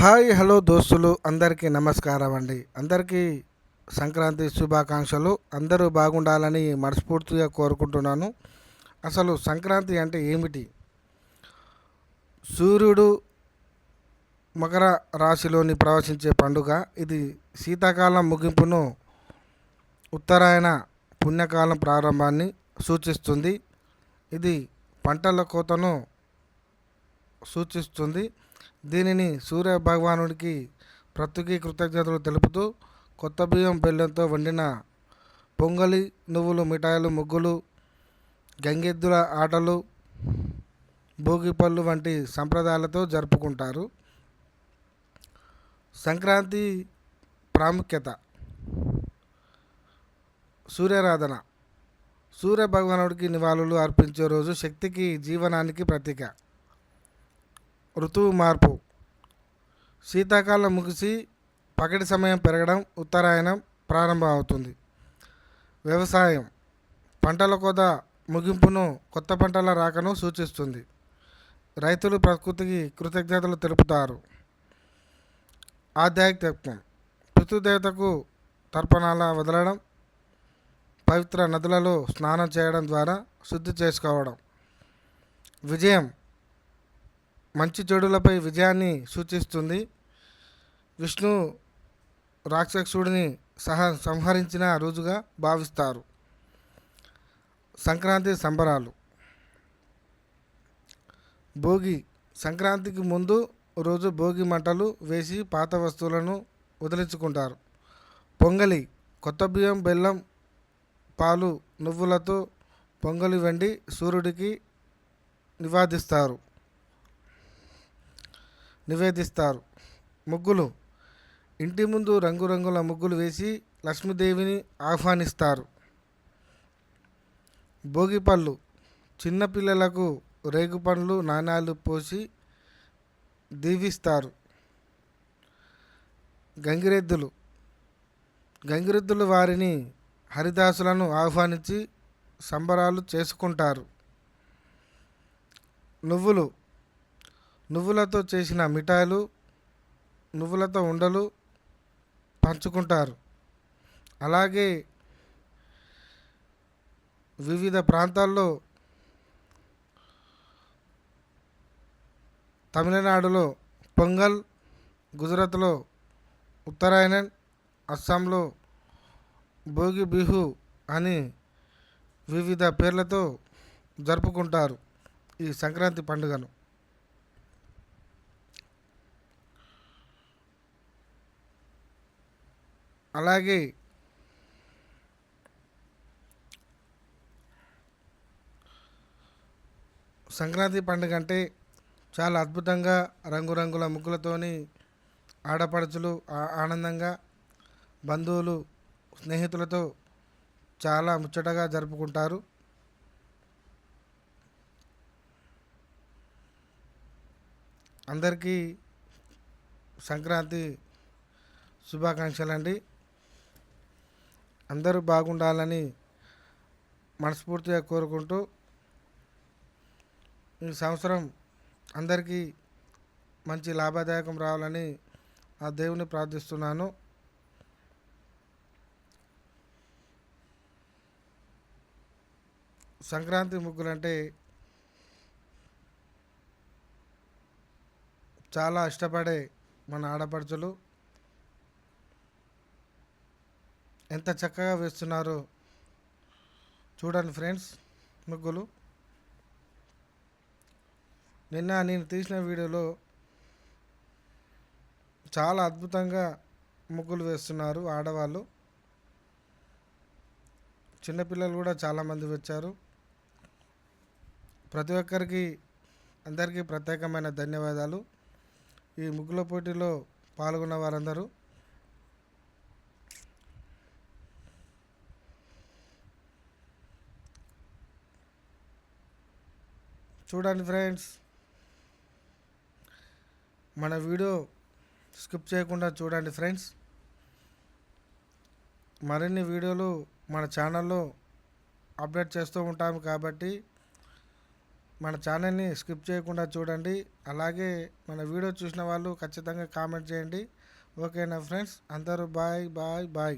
Hi hello దోస్తులు అందరికీ నమస్కారం అండి. అందరికీ సంక్రాంతి శుభాకాంక్షలు. అందరూ బాగుండాలని మనస్ఫూర్తిగా కోరుకుంటున్నాను. అసలు సంక్రాంతి అంటే ఏమిటి? సూర్యుడు మకర రాశిలోని ప్రవశించే పండుగ. ఇది శీతాకాలం ముగింపును ఉత్తరాయణ పుణ్యకాలం ప్రారంభాన్ని సూచిస్తుంది. ఇది పంటల కోతను సూచిస్తుంది. దీనిని సూర్య భగవానుడికి ప్రత్యేక కృతజ్ఞతలు తెలుపుతూ కొత్త బియ్యం బెల్లంతో వండిన పొంగలి నువ్వులు మిఠాయిలు ముగ్గులు గంగెద్దుల ఆటలు భోగిపళ్ళు వంటి సంప్రదాయాలతో జరుపుకుంటారు. సంక్రాంతి ప్రాముఖ్యత. సూర్యారాధన. సూర్య భగవానుడికి నివాళులు అర్పించే రోజు శక్తికి జీవనానికి ప్రతీక. ఋతువు మార్పు. శీతాకాలం ముగిసి పగటి సమయం పెరగడం ఉత్తరాయణం ప్రారంభం అవుతుంది వ్యవసాయం పంటల కొద ముగింపును కొత్త పంటల రాకను సూచిస్తుంది. రైతులు ప్రకృతికి కృతజ్ఞతలు తెలుపుతారు. ఆధ్యాత్మికం పితృదేవతకు తర్పణాల వదలడం పవిత్ర నదులలో స్నానం చేయడం ద్వారా శుద్ధి చేసుకోవడం. విజయం మంచి చెడులపై విజయాన్ని సూచిస్తుంది. విష్ణు రాక్షసుడిని సహ సంహరించిన రోజుగా భావిస్తారు. సంక్రాంతి సంబరాలు. భోగి సంక్రాంతికి ముందు రోజు భోగి మంటలు వేసి పాత వస్తువులను వదిలించుకుంటారు. పొంగలి కొత్త బియ్యం బెల్లం పాలు నువ్వులతో పొంగలి వండి సూర్యుడికి నివాదిస్తారు. నివేదిస్తారు. ముగ్గులు ఇంటి ముందు రంగురంగుల ముగ్గులు వేసి లక్ష్మీదేవిని ఆహ్వానిస్తారు. భోగిపళ్ళు. చిన్నపిల్లలకు రేగుపండ్లు నాణ్యాలు పోసి దీవిస్తారు. గంగిరెద్దులు. గంగిరెద్దులు వారిని హరిదాసులను ఆహ్వానించి సంబరాలు చేసుకుంటారు. నువ్వులు. నువ్వులతో చేసిన మిఠాయిలు నువ్వులతో ఉండలు పంచుకుంటారు. అలాగే వివిధ ప్రాంతాల్లో తమిళనాడులో పొంగల్ గుజరాత్లో ఉత్తరాయణన్ అస్సాంలో భోగి బిహు అని వివిధ పేర్లతో జరుపుకుంటారు ఈ సంక్రాంతి పండుగను. అలాగే సంక్రాంతి పండుగ అంటే చాలా అద్భుతంగా రంగురంగుల ముగ్గులతోని ఆడపడుచులు ఆ- ఆనందంగా బంధువులు స్నేహితులతో చాలా ముచ్చటగా జరుపుకుంటారు. అందరికీ సంక్రాంతి శుభాకాంక్షలు అండి అందరూ బాగుండాలని మనస్ఫూర్తిగా కోరుకుంటూ ఈ సంవత్సరం అందరికీ మంచి లాభదాయకం రావాలని ఆ దేవుని ప్రార్థిస్తున్నాను. సంక్రాంతి ముగ్గులు అంటే చాలా ఇష్టపడే మన ఆడపడుచులు ఎంత చక్కగా వేస్తున్నారో చూడండి ఫ్రెండ్స్ ముగ్గులు. నిన్న నేను తీసిన వీడియోలో చాలా అద్భుతంగా ముగ్గులు వేస్తున్నారు ఆడవాళ్ళు. చిన్నపిల్లలు కూడా చాలామంది వచ్చారు. ప్రతి ఒక్కరికి అందరికీ ప్రత్యేకమైన ధన్యవాదాలు. ఈ ముగ్గుల పోటీలో పాల్గొన్న వారందరూ చూడండి ఫ్రెండ్స్. మన వీడియో స్కిప్ చేయకుండా చూడండి ఫ్రెండ్స్. మరిన్ని వీడియోలు మన ఛానల్లో అప్డేట్ చేస్తూ ఉంటాము కాబట్టి మన ఛానల్ని స్కిప్ చేయకుండా చూడండి. అలాగే మన వీడియో చూసిన వాళ్ళు ఖచ్చితంగా కామెంట్ చేయండి. ఓకేనా ఫ్రెండ్స్? అందరూ బాయ్ బాయ్ బాయ్.